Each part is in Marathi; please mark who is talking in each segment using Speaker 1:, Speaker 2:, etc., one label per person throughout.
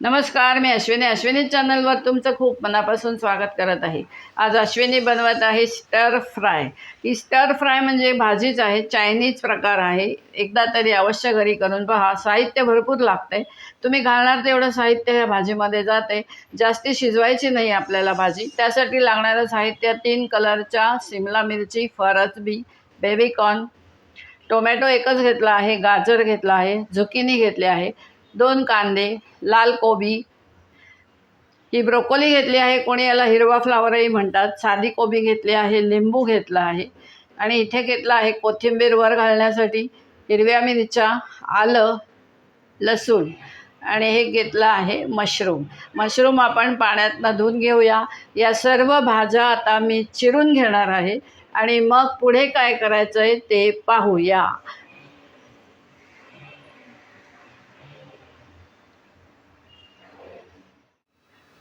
Speaker 1: नमस्कार मी अश्विनी. अश्विनी चॅनलवर तुमचं खूप मनापासून स्वागत करत आहे. आज अश्विनी बनवत आहे स्टर फ्राय ही स्टर फ्राय म्हणजे भाजीच आहे चायनीज प्रकार आहे. एकदा तरी अवश्य घरी करून पहा. साहित्य भरपूर लागते तुम्ही घालणार तेवढं साहित्य ह्या भाजीमध्ये जाते जास्ती शिजवायची नाही आपल्याला भाजी. त्यासाठी लागणारं साहित्य तीन कलरच्या सिमला मिरची फरसबी बेबीकॉर्न टोमॅटो एकच घेतला आहे गाजर घेतला आहे झुकिनी घेतली आहे. दोन कांदे लाल कोबी. ही ब्रोकोली घेतली आहे कोणी याला हिरवा फ्लावरही म्हणतात. साधी कोबी घेतली आहे लिंबू घेतला आहे. आणि इथे घेतला आहे कोथिंबीर वर घालण्यासाठी हिरव्या मिरच्या आलं लसूण. आणि हे घेतलं आहे मशरूम. मशरूम आपण पाण्यातनं धुवून घेऊया. या सर्व भाज्या आता मी चिरून घेणार आहे. आणि मग पुढे काय करायचं आहे ते पाहूया.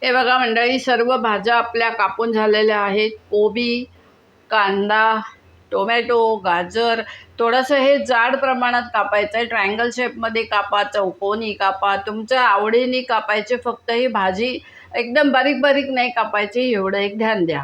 Speaker 1: हे बघा मंडळी सर्व भाज्या आपल्या कापून झालेल्या आहेत. कोबी कांदा टोमॅटो गाजर थोडंसं हे जाड प्रमाणात कापायचं आहे. ट्रायंगल शेपमध्ये कापा चौकोनी कापा. तुमच्या आवडीने कापायचे फक्त ही भाजी. एकदम बारीक बारीक नाही कापायची एवढं एक ध्यान द्या.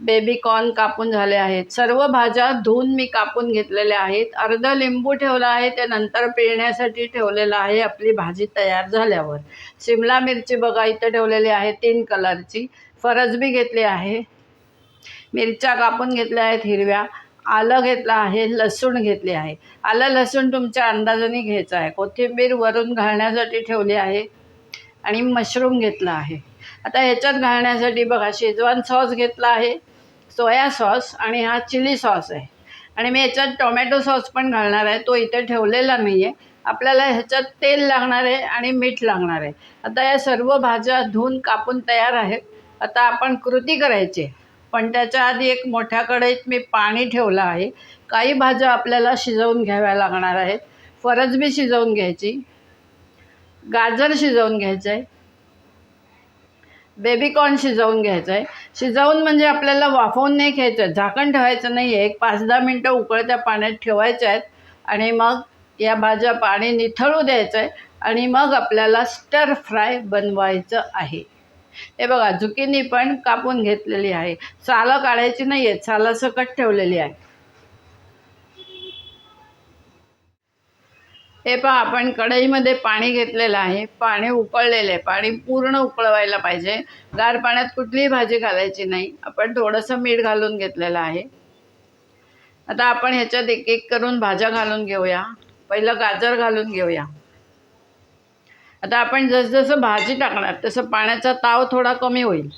Speaker 1: बेबी कॉर्न कापून झाले आहेत. सर्व भाज्या धुवून मी कापून घेतलेल्या आहेत. अर्ध लिंबू ठेवला आहे ते नंतर पिळण्यासाठी ठेवलेलं आहे. आपली भाजी तयार झाल्यावर. शिमला मिरची बघा इथं ठेवलेली आहे तीन कलरची. फरजबी घेतली आहे. मिरच्या कापून घेतल्या आहेत हिरव्या. आलं घेतलं आहे लसूण घेतली आहे. आलं लसूण तुमच्या अंदाजाने घ्यायचं आहे. कोथिंबीर वरून घालण्यासाठी ठेवली आहे आणि मशरूम घेतला आहे. आता ह्याच्यात घालण्यासाठी बघा शेजवान सॉस घेतला आहे. सोया सॉस आणि हा चिली सॉस आहे. आणि मी ह्याच्यात टोमॅटो सॉस पण घालणार आहे. तो इथे ठेवलेला नाही आहे आपल्याला ह्याच्यात तेल लागणार आहे आणि मीठ लागणार आहे. आता या सर्व भाज्या धुवून कापून तयार आहेत. आता आपण कृती करायची. आहे. पण त्याच्या आधी एक मोठ्या कढईत मी पाणी ठेवलं आहे. काही भाज्या आपल्याला शिजवून घ्याव्या लागणार आहेत. फरजबी शिजवून घ्यायची. गाजर शिजवून घ्यायचं आहे बेबीकॉर्न शिजवून घ्यायचं आहे शिजवून म्हणजे आपल्याला वाफवून नाही घ्यायचं आहे झाकण ठेवायचं नाही आहे एक पाच दहा मिनटं उकळत्या पाण्यात ठेवायच्या आहेत. आणि मग या भाज्या पाणी निथळू द्यायचं आहे आणि मग आपल्याला स्टर फ्राय बनवायचं आहे. हे बघा झुकिनी पण कापून घेतलेली आहे. सालं काढायची नाही आहेत सालासकट ठेवलेली आहे. हे पहा आपण कढईमध्ये पाणी घेतलेलं आहे. पाणी उकळलेलं आहे. पाणी पूर्ण उकळवायला पाहिजे. गार पाण्यात कुठलीही भाजी घालायची नाही. आपण थोडंसं मीठ घालून घेतलेलं आहे. आता आपण ह्याच्यात एक एक करून भाज्या घालून घेऊया. पहिलं गाजर घालून घेऊया. आता आपण जसजसं भाजी टाकणार तसं पाण्याचा ताव थोडा कमी होईल.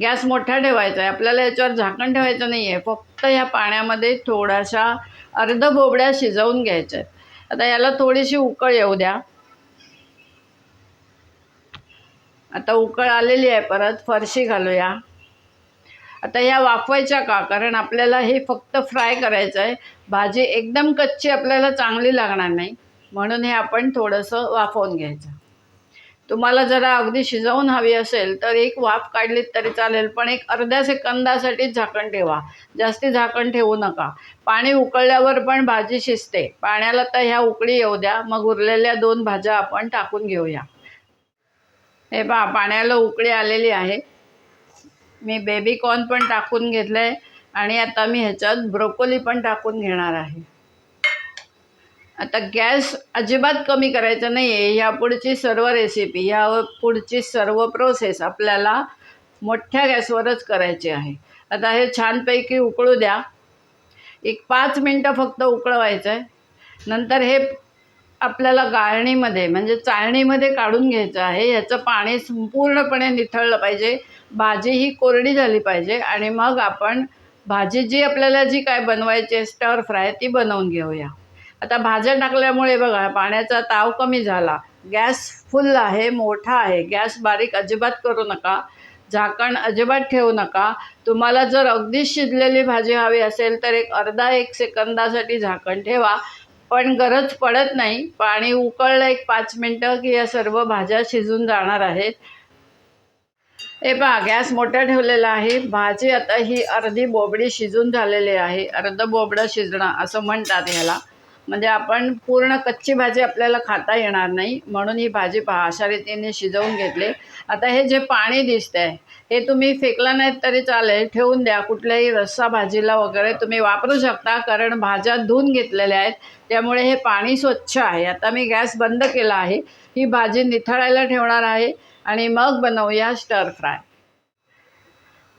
Speaker 1: गॅस मोठा ठेवायचा आहे. आपल्याला याच्यावर झाकण ठेवायचं नाही आहे फक्त ह्या पाण्यामध्ये थोडासा अर्ध बोबड्या शिजवून घ्यायच्या आहेत. आता याला थोडीशी उकळ येऊ द्या. आता उकळ आलेली आहे परत फरशी घालूया. आता ह्या वाफवायच्या का? कारण आपल्याला हे फक्त फ्राय करायचं आहे. भाजी एकदम कच्ची आपल्याला चांगली लागणार नाही. म्हणून हे आपण थोडंसं वाफवून घ्यायचं. तुम्हाला जरा अगदी शिजवून हवी असेल तर एक वाफ काढलीत तरी चालेल पण एक अर्ध्या सेकंदासाठीच झाकण ठेवा. जास्ती झाकण ठेवू नका. पाणी उकळल्यावर पण भाजी शिजते. पाण्याला तर ह्या उकळी येऊ द्या. मग उरलेल्या दोन भाज्या आपण टाकून घेऊया. हे पहा पाण्याला उकळी आलेली आहे. मी बेबी कॉर्न पण टाकून घेतलं आहे आणि आता मी ह्याच्यात ब्रोकोली पण टाकून घेणार आहे. आता गॅस अजिबात कमी करायचा नाही आहे ह्या पुढची सर्व रेसिपी ह्या पुढची सर्व प्रोसेस आपल्याला मोठ्या गॅसवरच करायची आहे. आता हे छानपैकी उकळू द्या. एक पाच मिनटं फक्त उकळवायचं आहे नंतर हे आपल्याला गाळणीमध्ये म्हणजे चाळणीमध्ये काढून घ्यायचं आहे. ह्याचं पाणी संपूर्णपणे निथळलं पाहिजे. भाजी ही कोरडी झाली पाहिजे आणि मग आपण भाजी जी आपल्याला जी काय बनवायची आहे स्टर फ्राय ती बनवून घेऊया. आता भाज्या टाकल्यामुळे बघा पाण्याचा ताव कमी झाला. गॅस फुल आहे मोठा आहे. गॅस बारीक अजिबात करू नका. झाकण अजिबात ठेवू नका. तुम्हाला जर अगदी शिजलेली भाजी हवी असेल तर एक अर्धा एक सेकंदासाठी झाकण ठेवा. पण गरज पडत नाही. पाणी उकळलं एक पाच मिनटं की या सर्व भाज्या शिजून जाणार आहेत. हे पहा गॅस मोठा ठेवलेला आहे. भाजी आता ही अर्धी बोबडी शिजून झालेली आहे. अर्ध बोबडं शिजणं असं म्हणतात ह्याला. म्हणजे आपण पूर्ण कच्ची भाजी आपल्याला खाता येणार नाही. म्हणून ही भाजी पहा अशा रीतीने शिजवून घेतली. आता हे जे पाणी दिसतंय हे तुम्ही फेकलं नाहीत तरी चालेल. ठेवून द्या. कुठल्याही रस्सा भाजीला वगैरे तुम्ही वापरू शकता कारण भाज्या धुवून घेतलेल्या आहेत. त्यामुळे हे पाणी स्वच्छ आहे. आता मी गॅस बंद केला आहे. ही भाजी निथळायला ठेवणार आहे आणि मग बनवूया स्टर फ्राय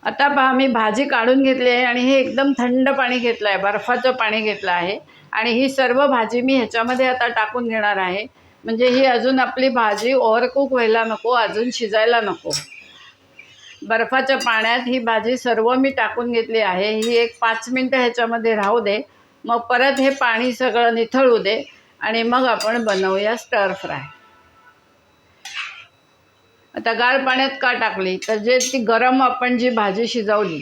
Speaker 1: आता पहा मी भाजी काढून घेतली आहे आणि हे एकदम थंड पाणी घेतलं आहे. बर्फाचं पाणी घेतलं आहे. आणि ही सर्व भाजी मी ह्याच्यामध्ये आता टाकून घेणार आहे. म्हणजे ही अजून आपली भाजी ओव्हरकुक व्हायला नको अजून शिजायला नको. बर्फाच्या पाण्यात ही भाजी सर्व मी टाकून घेतली आहे. ही एक पाच मिनटं ह्याच्यामध्ये राहू दे. मग परत हे पाणी सगळं निथळू दे आणि मग आपण बनवूया स्टर फ्राय आता गार पाण्यात का टाकली? तर जे ती गरम आपण जी भाजी शिजवली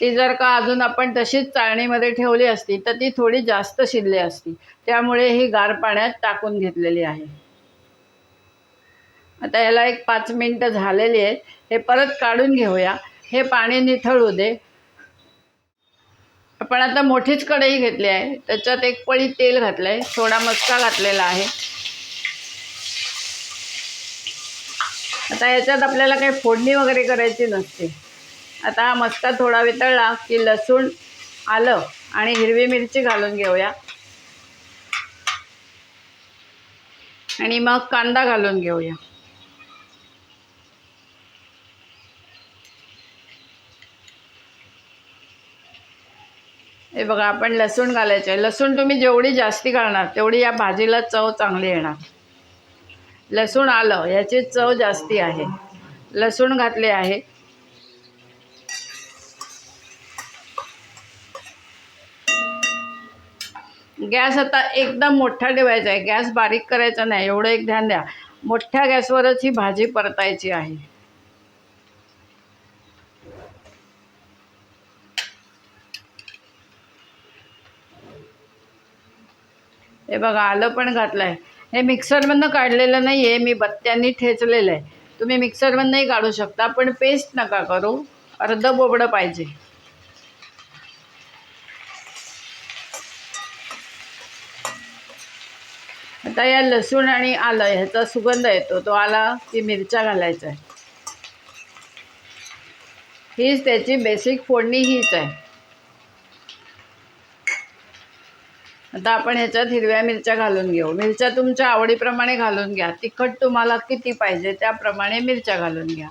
Speaker 1: ती जर का अजून आपण तशीच चाळणीमध्ये ठेवली असती तर ती थोडी जास्त शिजली असती. त्यामुळे ही गार पाण्यात टाकून घेतलेली आहे. आता याला एक पाच मिनटं झालेली आहेत. हे परत काढून घेऊया. हे पाणी निथळू दे. आपण आता मोठीच कढई घेतली आहे. त्याच्यात एक पळी तेल घातलं आहे थोडा मस्का घातलेला आहे. आता याच्यात आपल्याला काही फोडणी वगैरे करायची नसते. आता हा मस्का थोडा वितळला की लसूण आलं आणि हिरवी मिरची घालून घेऊया. आणि मग कांदा घालून घेऊया. हे बघा आपण लसूण घालायचं आहे. लसूण तुम्ही जेवढी जास्ती घालणार तेवढी या भाजीला चव चांगली येणार. लसूण आलं याची चव जास्ती आहे. लसूण घातले आहे. गॅस आता एकदम मोठा ठेवायचा आहे. गॅस बारीक करायचा नाही एवढं एक ध्यान द्या. मोठ्या गॅसवरच ही भाजी परतायची आहे. हे बघा आलं पण घातलं आहे हे मिक्सरमधनं काढलेलं नाही आहे मी बत्त्यांनी ठेचलेलं आहे तुम्ही मिक्सरमधनंही काढू शकता पण पेस्ट नका करू. अर्ध बोबडं पाहिजे. आता या लसूण आणि आलं ह्याचा सुगंध येतो. तो आला की मिरच्या घालायचा आहे हीच त्याची बेसिक फोडणी हीच आहे. आता आपण ह्याच्यात हिरव्या मिरच्या घालून घेऊ. मिरच्या तुमच्या आवडीप्रमाणे घालून घ्या. तिखट तुम्हाला किती पाहिजे त्याप्रमाणे मिरच्या घालून घ्या.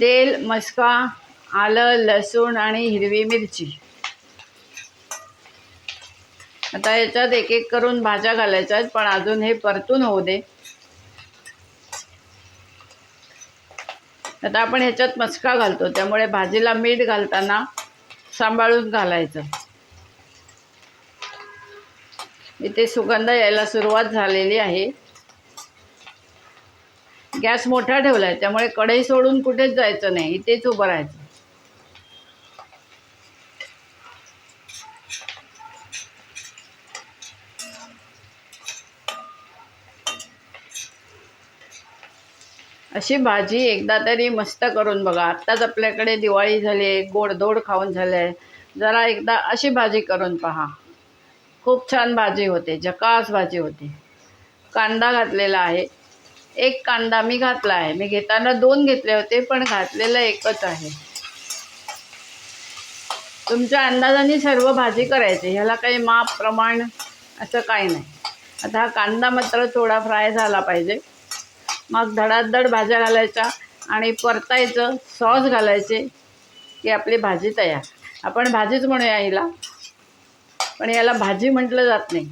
Speaker 1: तेल मस्का आलं लसूण आणि हिरवी मिरची. आता याच्यात एक एक करून भाज्या घालायच्या आहेत पण अजून हे परतून होऊ दे. आता आपण ह्याच्यात मस्का घालतो त्यामुळे भाजीला मीठ घालताना सांभाळून घालायचं. इथे सुगंध यायला सुरुवात झालेली आहे. गॅस मोठा ठेवला आहे त्यामुळे कढई सोडून कुठेच जायचं नाही इथेच उभं राहायचं. अशी भाजी एकदा तरी मस्त करून बघा. आत्ताच आपल्याकडे दिवाळी झाली आहे गोडधोड खाऊन झालं आहे. जरा एकदा अशी भाजी करून पहा. खूप छान भाजी होते झकास भाजी होते. कांदा घातलेला आहे. एक कांदा मी घातला आहे. मी घेताना दोन घेतले होते पण घातलेलं एकच आहे. तुमच्या अंदाजाने सर्व भाजी करायची. ह्याला काही माप प्रमाण असं काही नाही. आता हा कांदा मात्र थोडा फ्राय झाला पाहिजे. मग धडाधड भाज्या घालायच्या आणि परतायचं सॉस घालायचे. की आपली भाजी तयार. आपण भाजीच म्हणूया हिला. पण याला भाजी म्हटलं जात नाही.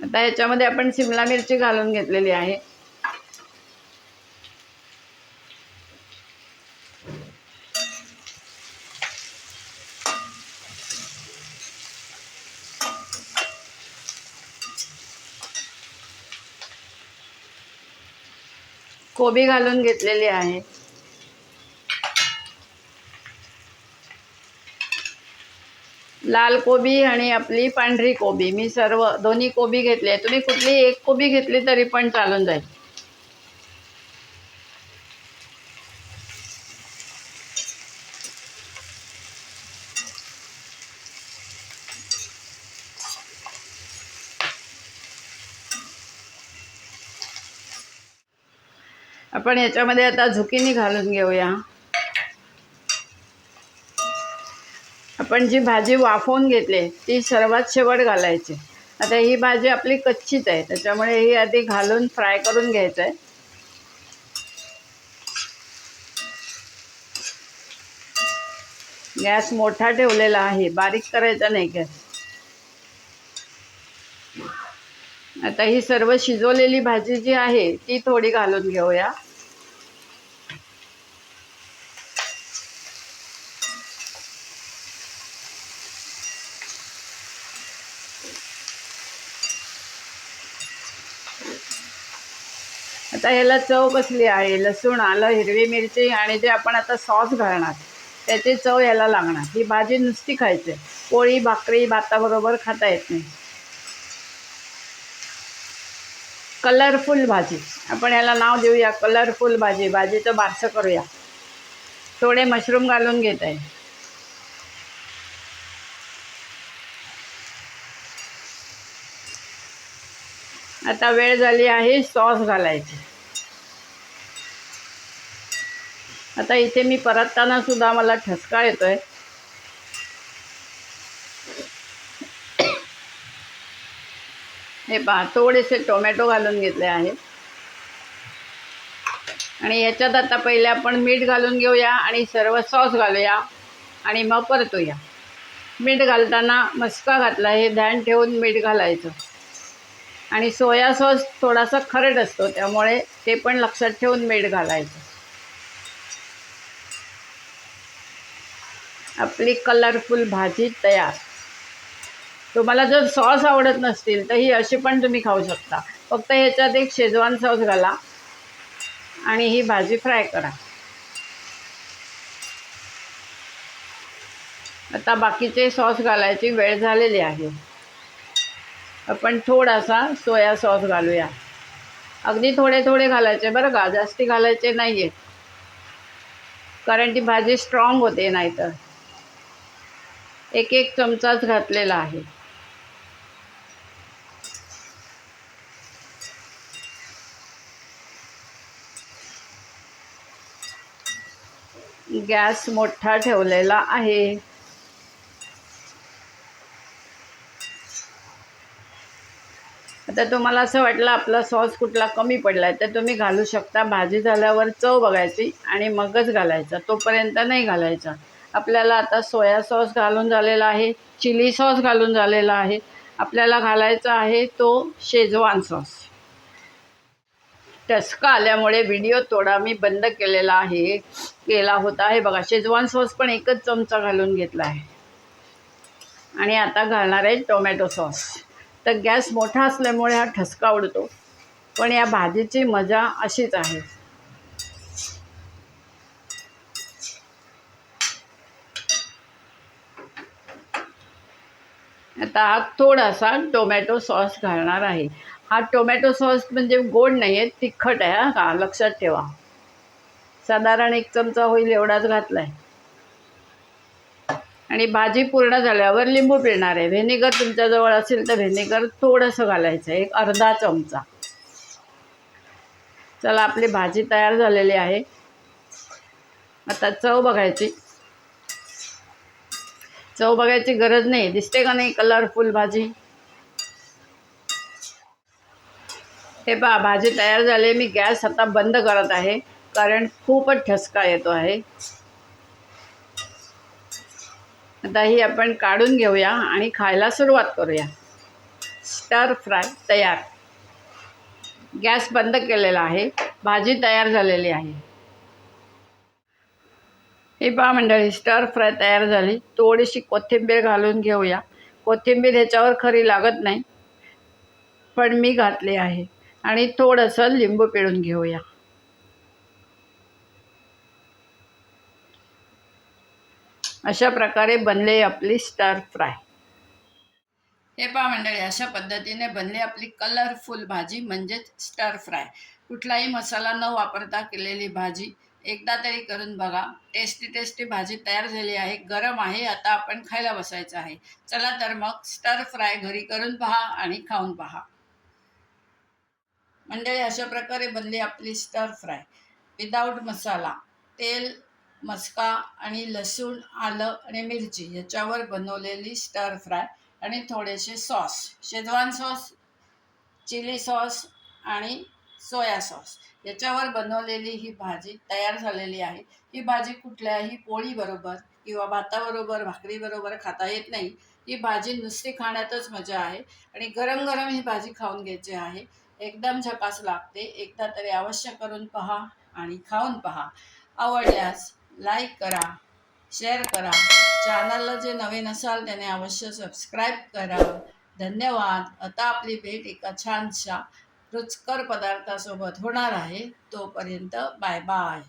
Speaker 1: आता याच्यामध्ये आपण शिमला मिरची घालून घेतलेली आहे. कोबी घालून घेतलेली आहे. लाल कोबी आणि आपली पांढरी कोबी. मी सर्व दोन्ही कोबी घेतली आहे. तुम्ही कुठली एक कोबी घेतली तरी पण चालून जाईल. आपण याच्यामध्ये आता झुकिनी घालून घेऊया. आपण जी भाजी वाफवून घेतली ती सर्वात शेवट घालायची. आता ही भाजी आपली कच्चीच आहे त्याच्यामुळे ही आधी घालून फ्राय करून घ्यायचं आहे गॅस मोठा ठेवलेला आहे बारीक करायचा नाही गॅस. आता ही सर्व शिजवलेली भाजी जी आहे ती थोडी घालून घेऊया. आता ह्याला चव कसली आहे? लसूण आलं हिरवी मिरची आणि जे आपण आता सॉस घालणार त्याची चव याला लागणार. ही भाजी नुसती खायची. आहे. पोळी भाकरी भाताबरोबर खाता येत नाही. कलरफुल भाजी. आपण याला नाव देऊया कलरफुल भाजी. भाजीचं बारसं करूया. थोडे मशरूम घालून घेत आहे. आता वेळ झाली आहे सॉस घालायची. आता इथे मी परतताना सुद्धा मला ठसका येतोय. हे पहा थोडेसे टोमॅटो घालून घेतले आहेत. आणि याच्यात आता पहिले आपण मीठ घालून घेऊया आणि सर्व सॉस घालूया आणि मग परतूया. मीठ घालताना मस्का घातला हे ध्यान ठेवून मीठ घालायचं. आणि सोया सॉस थोडासा खरट असतो त्यामुळे ते पण लक्षात ठेवून मीठ घालायचं. आपली कलरफुल भाजी तयार. तुम्हाला जर सॉस आवडत नसतील तर ही अशी पण तुम्ही खाऊ शकता. फक्त ह्याच्यात एक शेजवान सॉस घाला आणि ही भाजी फ्राय करा. आता बाकीचे सॉस घालायची वेळ झालेली आहे. आपण थोडासा सोया सॉस घालूया. अगदी थोडे थोडे घालायचे बरं का जास्ती घालायचे नाही आहे कारण ती भाजी स्ट्रॉंग होते नाहीतर. एक एक चमचाच घातलेला आहे. गॅस मोठा ठेवलेला आहे. आता तुम्हाला असं वाटलं आपला सॉस कुठला कमी पडला आहे तर तुम्ही घालू शकता. भाजी झाल्यावर चव बघायची आणि मगच घालायचा. तोपर्यंत नाही घालायचा. आपल्याला आता सोया सॉस घालून झालेला आहे चिली सॉस घालून झालेला आहे. आपल्याला घालायचा आहे तो शेजवान सॉस. टसका आल्यामुळे व्हिडिओ थोडा मी बंद केलेला आहे केला होता. हे बघा शेजवान सॉस पण एकच चमचा घालून घेतला आहे. आणि आता घालणार आहे टोमॅटो सॉस. तर गॅस मोठा असल्यामुळे हा ठसका उडतो. पण या भाजीची मजा अशीच आहे. आता हा थोडासा टोमॅटो सॉस घालणार आहे. हा टोमॅटो सॉस म्हणजे गोड नाही आहे तिखट आहे हा. का लक्षात ठेवा. साधारण एक चमचा होईल एवढाच घातला आहे आणि भाजी पूर्ण झाल्यावर लिंबू पिळणार आहे. व्हेनेगर तुमच्याजवळ असेल तर व्हेनेगर थोडंसं घालायचं आहे एक अर्धा चमचा. चला आपली भाजी तयार झालेली आहे. आता चव बघायची. चव बघायची गरज नाही. दिसते का नाही कलरफुल भाजी? हे पहा भाजी तयार झाली. मी गॅस आता बंद करत आहे. कारण खूपच ठसका येतो आहे. आता ही आपण काढून घेऊया आणि खायला सुरुवात करूया. स्टर फ्राय तयार. गॅस बंद केलेला आहे. भाजी तयार झालेली आहे. ही पहा मंडळी स्टर फ्राय तयार झाली. थोडीशी कोथिंबीर घालून घेऊया. कोथिंबीर ह्याच्यावर खरी लागत नाही पण मी घातली आहे. आणि थोडंसं लिंबू पिळून घेऊया. अशा प्रकारे बनले आपली स्टर फ्राय हे पहा मंडळी अशा पद्धतीने बनली आपली कलरफुल भाजी म्हणजेच स्टर फ्राय कुठलाही मसाला न वापरता केलेली भाजी एकदा तरी करून बघा. टेस्टी टेस्टी भाजी तयार झाली आहे. गरम आहे. आता आपण खायला बसायचं आहे. चला तर मग स्टर फ्राय घरी करून पहा आणि खाऊन पहा. मंडळी अशा प्रकारे बनली आपली स्टर फ्राय विदाऊट मसाला तेल मस्का आणि लसूण आलं आणि मिरची याच्यावर बनवलेली स्टर फ्राय आणि थोडेसे sauce Schezwan sauce chilli sauce आणि सोया सॉस याच्यावर बनवलेली ही भाजी तयार झालेली आहे. ही भाजी कुठल्याही पोळीबरोबर किंवा भाताबरोबर भाकरीबरोबर खाता येत नाही. ही भाजी नुसती खाण्यातच मजा आहे. आणि गरम गरम ही भाजी खाऊन घ्यायची आहे. एकदम झकास लागते. एकदा तरी अवश्य करून पहा आणि खाऊन पहा. आवडल्यास लाईक करा शेअर करा. चॅनलला जे नवीन असाल त्याने अवश्य सबस्क्राईब करा. धन्यवाद. आता आपली भेट एका छानशा रुचकर पदार्थासोबत होणार आहे तोपर्यंत बाय बाय.